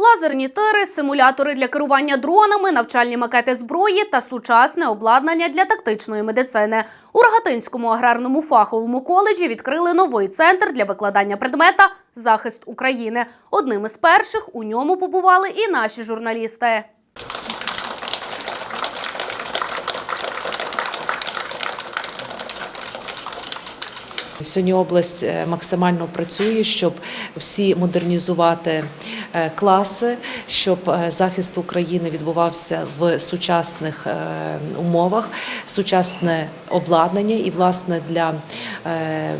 Лазерні тири, симулятори для керування дронами, навчальні макети зброї та сучасне обладнання для тактичної медицини. У Рогатинському аграрному фаховому коледжі відкрили новий центр для викладання предмета захист України. Одним із перших у ньому побували і наші журналісти. Сьогодні область е, максимально працює, щоб всі модернізувати класи, щоб е, захист України відбувався в сучасних е, умовах, сучасне обладнання і власне для е,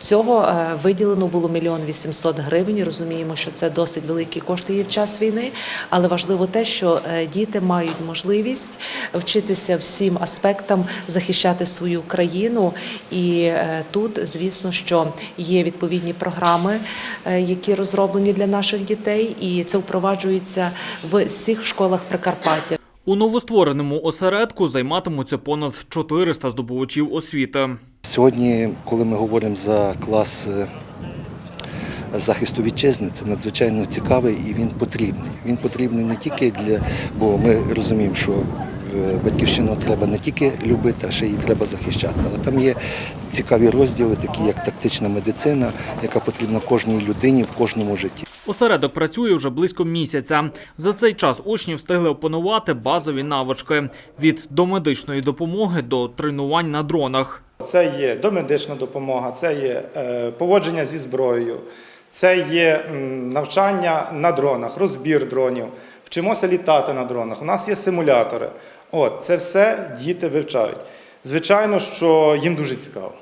Цього е, виділено було мільйон вісімсот гривень. Розуміємо, що це досить великі кошти є в час війни, але важливо те, що е, діти мають можливість вчитися всім аспектам захищати свою країну. І е, тут, звісно, що є відповідні програми, які розроблені для наших дітей, і це впроваджується в всіх школах Прикарпаття. У новоствореному осередку займатимуться понад 400 здобувачів освіти. Сьогодні, коли ми говоримо за клас е, захисту вітчизни, це надзвичайно цікавий і він потрібний. Він потрібний не тільки для, бо ми розуміємо, що е, батьківщину треба не тільки любити, а ще її треба захищати. Але там є цікаві розділи, такі як тактична медицина, яка потрібна кожній людині в кожному житті. Осередок працює вже близько місяця. За цей час учні встигли опанувати базові навички від домедичної допомоги до тренувань на дронах. Це є домедична допомога, це є е, поводження зі зброєю, це є навчання на дронах, розбір дронів, вчимося літати на дронах. У нас є симулятори. От, це все діти вивчають. Звичайно, що їм дуже цікаво.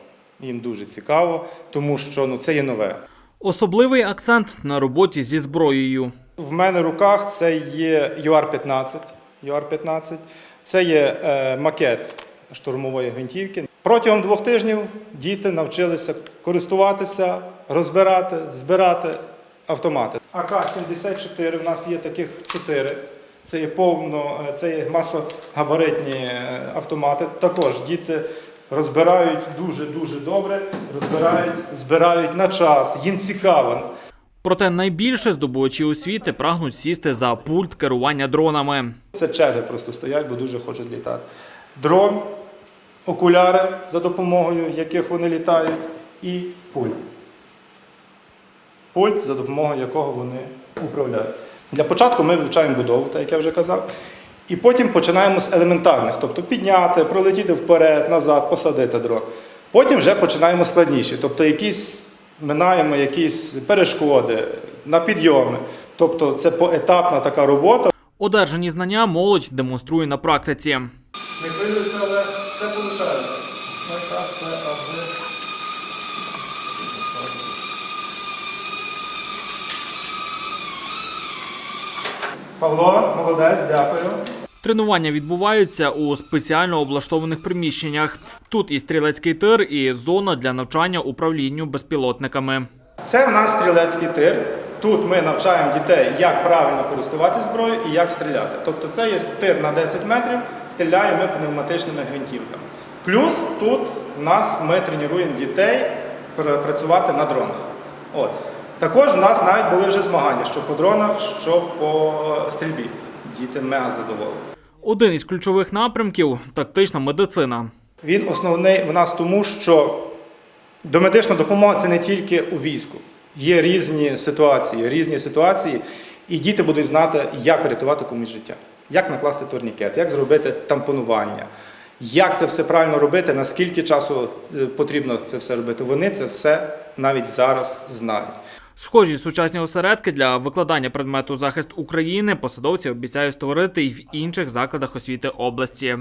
Їм дуже цікаво, тому що ну, це є нове. Особливий акцент на роботі зі зброєю. В мене в руках це є UR-15. UR-15. Це є е, макет штурмової гвинтівки. Протягом двох тижнів діти навчилися користуватися, розбирати, збирати автомати. АК-74 в нас є таких чотири. Це є повно, е, це є масогабаритні е, автомати. Також діти розбирають дуже-дуже добре, розбирають, збирають на час. Їм цікаво. Проте найбільше здобувачі освіти прагнуть сісти за пульт керування дронами. Це черги просто стоять, бо дуже хочуть літати. Дрон, окуляри, за допомогою яких вони літають, і пульт. Пульт, за допомогою якого вони управляють. Для початку ми вивчаємо будову, так як я вже казав. І потім починаємо з елементарних, тобто підняти, пролетіти вперед, назад, посадити дрон. Потім вже починаємо складніші, тобто якісь минаємо якісь перешкоди на підйоми. Тобто це поетапна така робота. Одержані знання молодь демонструє на практиці. Не хвилюйся, але це аби. Павло, молодець, дякую. Тренування відбуваються у спеціально облаштованих приміщеннях. Тут і стрілецький тир, і зона для навчання управлінню безпілотниками. Це в нас стрілецький тир. Тут ми навчаємо дітей, як правильно користуватися зброєю і як стріляти. Тобто це є тир на 10 метрів, стріляємо ми пневматичними гвинтівками. Плюс тут у нас ми тренуємо дітей працювати на дронах. От. Також в нас навіть були вже змагання, що по дронах, що по стрільбі. Діти мега задоволені. Один із ключових напрямків тактична медицина. Він основний в нас тому, що домедична допомога це не тільки у війську. Є різні ситуації, різні ситуації, і діти будуть знати, як врятувати комусь життя, як накласти турнікет, як зробити тампонування, як це все правильно робити, наскільки часу е, потрібно це все робити. Вони це все навіть зараз знають. Схожі сучасні осередки для викладання предмету захист України посадовці обіцяють створити і в інших закладах освіти області.